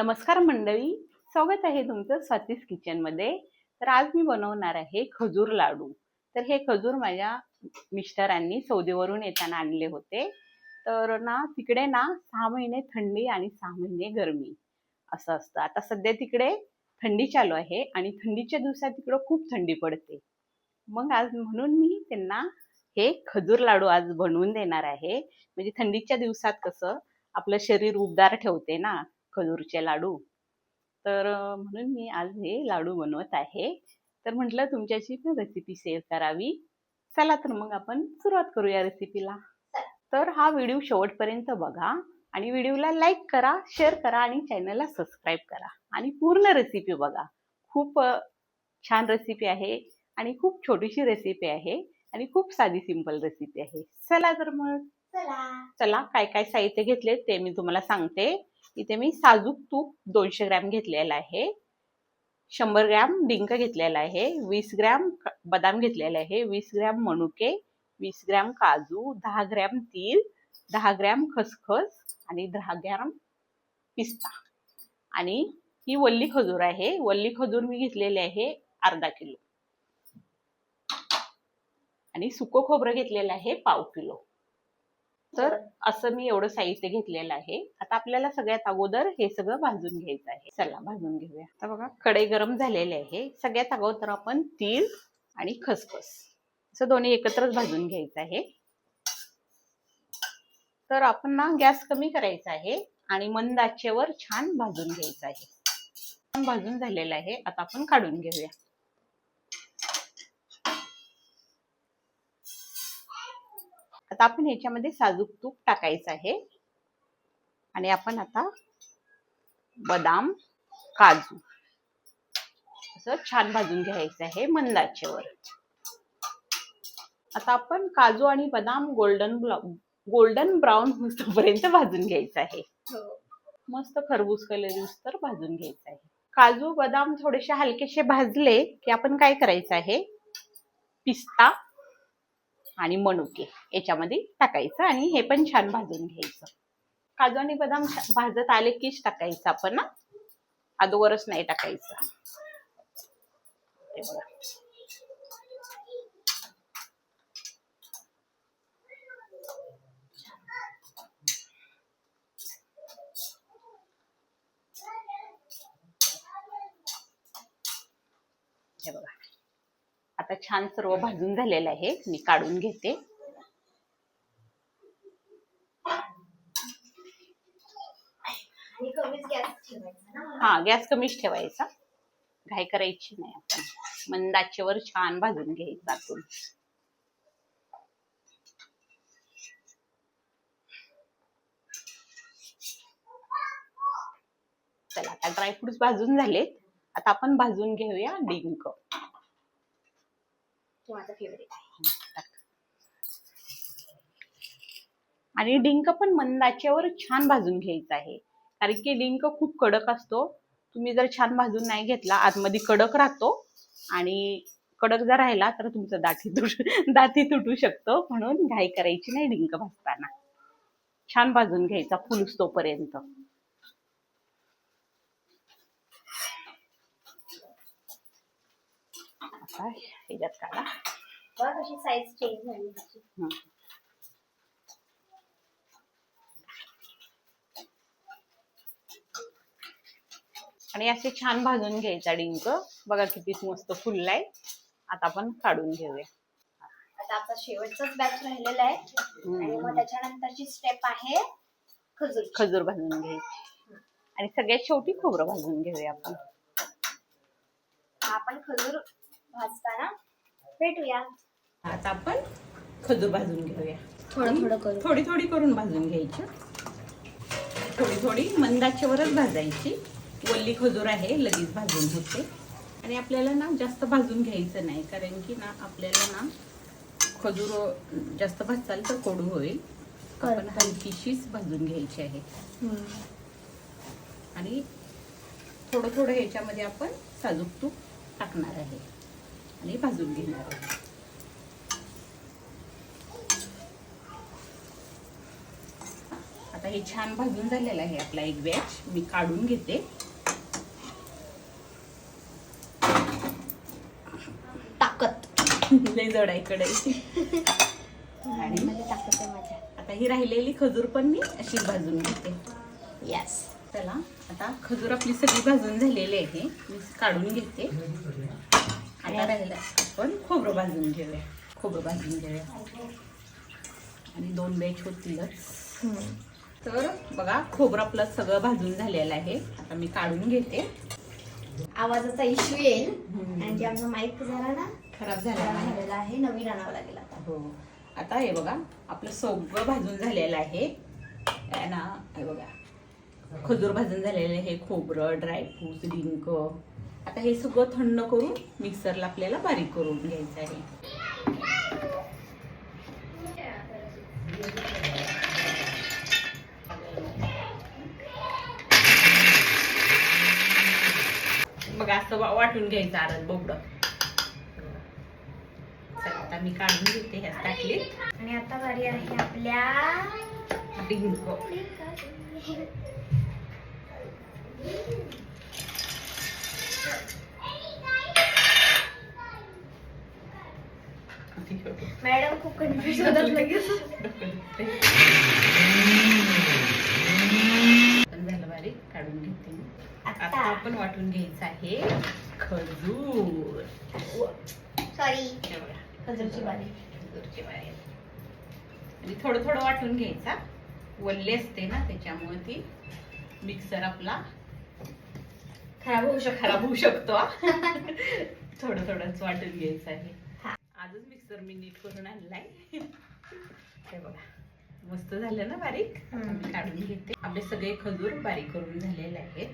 नमस्कार मंडळी स्वागत आहे तुमचं स्वातीस किचनमध्ये तर आज मी बनवणार आहे खजूर लाडू. तर हे खजूर माझ्या मिस्टरांनी सौदीवरून येताना आणले होते. तर ना तिकडे ना सहा महिने थंडी आणि सहा महिने गरमी असं असतं. आता सध्या तिकडे थंडी चालू आहे आणि थंडीच्या दिवसात तिकडं खूप थंडी पडते. मग आज म्हणून मी त्यांना हे खजूर लाडू आज बनवून देणार आहे. म्हणजे थंडीच्या दिवसात कसं आपलं शरीर उबदार ठेवते ना खजूरचे लाडू. तर म्हणून मी आज हे लाडू बनवत आहे. तर म्हटलं तुमच्याशी पण रेसिपी शेअर करावी. चला तर मग आपण सुरुवात करूया रेसिपीला तर हा व्हिडिओ शेवटपर्यंत बघा आणि व्हिडिओला लाईक करा शेअर करा आणि चॅनलला सबस्क्राईब करा. आणि पूर्ण रेसिपी बघा. खूप छान रेसिपी आहे आणि खूप छोटीशी रेसिपी आहे आणि खूप साधी सिंपल रेसिपी आहे. चला तर मग. चला. चला काय काय साहित्य घेतले ते मी तुम्हाला सांगते. इथे मी साजूक तूप दोनशे ग्रॅम घेतलेलं आहे. शंभर ग्रॅम डिंक घेतलेला आहे. वीस ग्रॅम बदाम घेतलेलं आहे. वीस ग्रॅम मनुके वीस ग्रॅम काजू दहा ग्रॅम तीळ दहा ग्रॅम खसखस आणि दहा ग्रॅम पिस्ता. आणि ही वल्ली खजूर आहे. वल्ली खजूर मी घेतलेली आहे अर्धा किलो. आणि सुको खोबरं घेतलेलं आहे पाव किलो. तर असं मी एवढं साहित्य घेतलेलं आहे. आता आपल्याला सगळ्यात अगोदर हे सगळं भाजून घ्यायचं आहे. चला भाजून घेऊया. आता बघा कढई गरम झालेले आहे. सगळ्यात अगोदर आपण तीळ आणि खसखस. असं दोन्ही एकत्रच भाजून घ्यायचं आहे. तर आपण ना गॅस कमी करायचा आहे आणि मंद आचेवर छान भाजून घ्यायचं आहे. भाजून झालेलं आहे. आता आपण काढून घेऊया. आता आपण ह्याच्यामध्ये साजूक तूप टाकायचं आहे. आणि आपण आता बदाम काजू असं छान भाजून घ्यायचं आहे मंदाचेवर आता आपण काजू आणि बदाम गोल्डन गोल्डन ब्राऊन होईपर्यंत भाजून घ्यायचं आहे. मस्त खरबूज कलर तर भाजून घ्यायचं आहे. काजू बदाम थोडेसे हलकेसे भाजले की आपण काय करायचं आहे? पिस्ता आणि मनुके याच्यामध्ये टाकायचं आणि हे पण छान भाजून घ्यायचं. काजू आणि बदाम भाजत आले कीच टाकायचं आपण ना अगोदरच नाही टाकायचं. हे बघा. आता छान सर्व भाजून झालेलं आहे. मी काढून घेते. हा गॅस कमीच ठेवायचा. घाई करायची नाही आपण. मंदाचेवर छान भाजून घ्यायचं आतून. चला आता ड्रायफ्रुट्स भाजून झालेत. आता आपण भाजून घेऊया डिंक. तो माझा फेवरेट आहे. आणि डिंक पण मंदाच्यावर छान भाजून घ्यायचा आहे. कारण की डिंक खूप कडक असतो. तुम्ही जर छान भाजून नाही घेतला आतमध्ये कडक राहतो. आणि कडक जर राहिला तर तुमचं दाठी तुट दाती तुटू शकतो. म्हणून घाई करायची नाही डिंक भाजताना. छान भाजून घ्यायचा फुलसतोपर्यंत. आता ह्याच्यात काढा बघ कशी साईज चेंज झाली त्याची हं. आणि असे छान भाजून घ्यायचा डिंक. बघा किती मस्त फुललाय. आता आपण काढून घेऊया. आता आपला शेवटचाच बॅच राहिलेला आहे. आणि मग त्याच्यानंतरची स्टेप आहे खजूर. खजूर भाजून घ्यायची. आणि सगळ्यात शेवटी खोबरं भाजून घेऊया आपण. आपण खजूर भाजताना. भेटूया. आता आपण खजूर भाजून घेऊया. थोडं थोडं करू. थोडी थोडी करून भाजून घ्यायची. थोडी थोडी मंदाच्यावरच भाजायची. वल्ली खजूर आहे लगेच भाजून होते. आणि आपल्याला ना जास्त भाजून घ्यायचं नाही कारण की ना आपल्याला ना खजूर जास्त भाजचाल तर कडू होईल. आपण हलकीशीच भाजून घ्यायची आहे. आणि थोडं थोडं ह्याच्यामध्ये आपण साजूक तूप टाकणार आहे. आणि भाजून घेणार आहे आता हे छान भाजून झालेलं आहे आपला एक बॅच मी काढून घेते. ताकद. लय जड आहे कढई. आणि ताकद आहे माझ्या. आता ही राहिलेली खजूर पण मी अशी भाजून घेते. येस चला आता खजूर आपली सगळी भाजून झालेली आहे. मी काढून घेते. आता राहिलं आपण खोबरं भाजून घेऊया. खोबरं भाजून घेऊया. आणि दोन बॅच होतीलच तर बघा खोबरं आपलं सगळं भाजून झालेलं आहे. आता मी काढून घेते. आवाजाचा इश्यू येईल. आणि जे आमचा माईक जरा ना खराब झालेला आहे. नवीन आणावं लागेल आता. हो. आता हे बघा आपलं सगळं भाजून झालेलं आहे. आहे ना? हे बघा. खजूर भाजून झालेलं आहे. खोबरं ड्रायफ्रूट डिंक आता हे सगळं थंड करून मिक्सरला आपल्याला बारीक करून घ्यायचं आहे. बघा असं वाटून घ्यायचं आरत बोबड. आता मी काढून घेते ह्या टाकलीत आणि आता बारी आहे आपल्या डिंक खूप कन्फ्युज होतात लगेच. झालं बारीक काढून घेते. आता आपण वाटून घ्यायचं आहे खजूर. सॉरी खजूरची बारी. खजूरची बारी. आणि थोडं थोडं वाटून घ्यायचा. वल्ले असते ना त्याच्यामुळे ती मिक्सर आपला खराब होऊ शकतो. खराब होऊ शकतो. थोडं थोडंच वाटून घ्यायचं आहे. आजच मिक्सर मी नीट करून आणलाय. हे बघा. मस्त झालं ना बारीक? काढून घेते. आपले सगळे खजूर बारीक करून झालेले आहेत.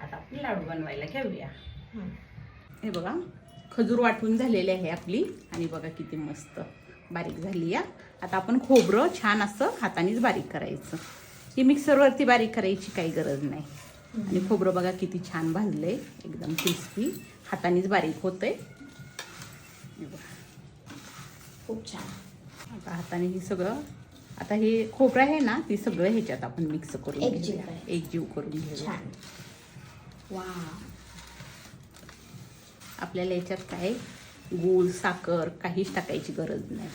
आता आपण लाडू बनवायला घेऊया. हे बघा. खजूर वाटून झालेली आहे आपली. आणि बघा किती मस्त बारीक झाली या. आता आपण खोबरं छान असं हातानेच बारीक करायचं. ही मिक्सरवरती बारीक करायची काही गरज नाही. आणि खोबरं बघा किती छान भाजलंय. एकदम क्रिस्पी हातानेच बारीक होतंय. बघा. खूप छान. आता हाताने हे सगळं आता हे खोबरं आहे ना ती सगळं ह्याच्यात आपण मिक्स करून घेऊया. करायचं. एकजीव करून घेऊया. छान. वा. आपल्याला याच्यात काय गूळ साखर काहीच टाकायची गरज नाही.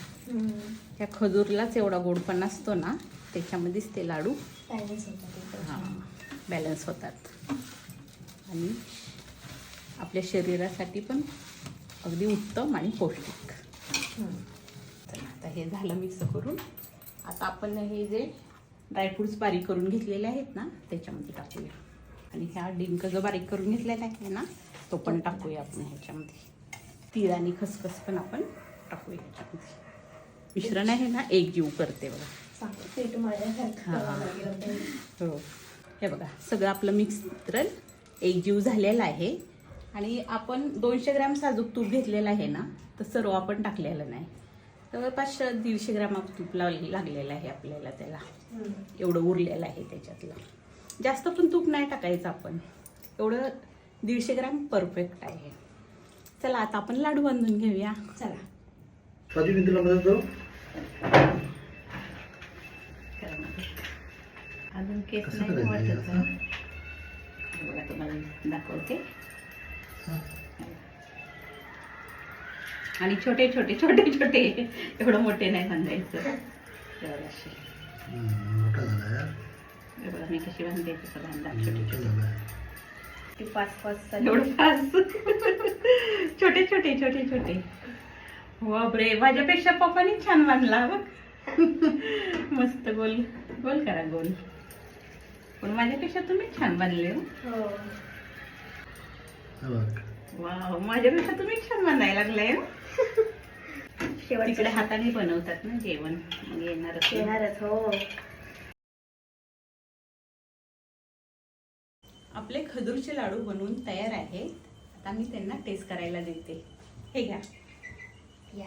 त्या खजूरलाच एवढा गोडपणा असतो ना त्याच्यामध्येच ते लाडू बॅलन्स होतात एकदम हां. बॅलन्स होतात. आणि आपल्या शरीरासाठी पण अगदी उत्तम आणि पौष्टिक. हे झालं मिक्स करून. आता आपण हे जे ड्रायफ्रुट्स बारीक करून घेतलेले आहेत ना त्याच्यामध्ये टाकूया. आणि ह्या डिंक जो बारीक करून घेतलेला आहे ना तो पण टाकूया आपण ह्याच्यामध्ये. तीळ आणि खसखस पण आपण टाकूया ह्याच्यामध्ये. मिश्रण आहे ना एक जीव करते बघा. हा. हो. बघा सगळं आपलं मिश्रण एकजीव झालेलं आहे. आणि आपण दोनशे ग्रॅम साजूक तूप घेतलेलं आहे ना तर सर्व आपण टाकलेलं नाही. जवळपास दीडशे ग्रॅम आप- तूप लाव- लागलेलं आहे आपल्याला त्याला. एवढं उरलेलं आहे त्याच्यातलं. जास्त पण तूप नाही टाकायचं आपण. एवढं दीडशे ग्रॅम परफेक्ट आहे. चला आता आपण लाडू बांधून घेऊया. चला. कधी मी तुला मदत करू? अजून केस नाही तुम्हाला दाखवते. आणि छोटे छोटे छोटे छोटे. एवढं मोठे नाही बांधायचं. एवढं असे. हम्म, मोठा झाला यार. बघा मी कशी बांधते तसं बांधा. छोटे छोटे. पाच पाच एवढं फास्ट छोटे छोटे छोटे छोटे. बापरे माझ्यापेक्षा पप्पानी छान बांधला बघ. मस्त गोल. गोल करा गोल. पण माझ्यापेक्षा तुम्ही छान बांधले हो. हो. हे बघ. वाव माझ्यापेक्षा तुम्ही छान बांधायला लागलाय हो. तिकडे शेवटच्या हाताने बनवतात ना जेवण. मग येणार येणारच हो. आपले खजूरचे लाडू बनवून तयार आहेत. आता मी त्यांना टेस्ट करायला देते. हे घ्या. या.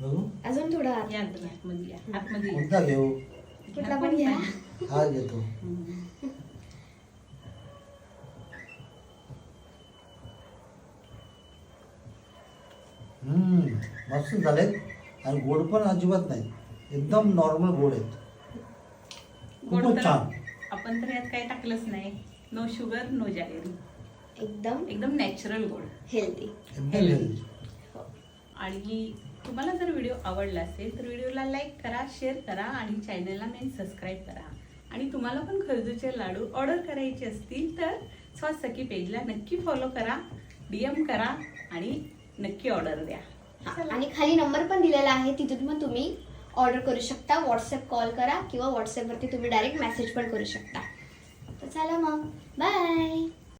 बघू अजून थोडं आत. या तुम्ही आतमध्ये या. आतमध्ये या. कोणता घेऊ? कुठला पण घ्या. हा घेतो. हम्म. मस्त झालेत. आणि गोड पण अजिबात नाही. एकदम नॉर्मल गोड आहेत. गोड गोड खूपच तर छान. आपण तर यात काही टाकलंच नाही. नो शुगर नो जॅगरी एकदम? एकदम नॅचरल गोड. हेल्दी एकदम हेल्दी आणि तुम्हाला जर व्हिडिओ आवडला असेल तर व्हिडिओला लाईक करा शेअर करा आणि चॅनलला मेन सबस्क्राईब करा. आणि तुम्हाला पण खरजूरचे लाडू ऑर्डर करायचे असतील तर स्वास सखी पेजला नक्की फॉलो करा डीएम करा आणि नक्की ऑर्डर द्या. चला. आणि खाली नंबर पण दिलेला आहे तिथून पण तुम्ही ऑर्डर करू शकता. व्हॉट्सअप कॉल करा किंवा व्हॉट्सअपवरती तुम्ही डायरेक्ट मेसेज पण करू शकता. तर चला मग. बाय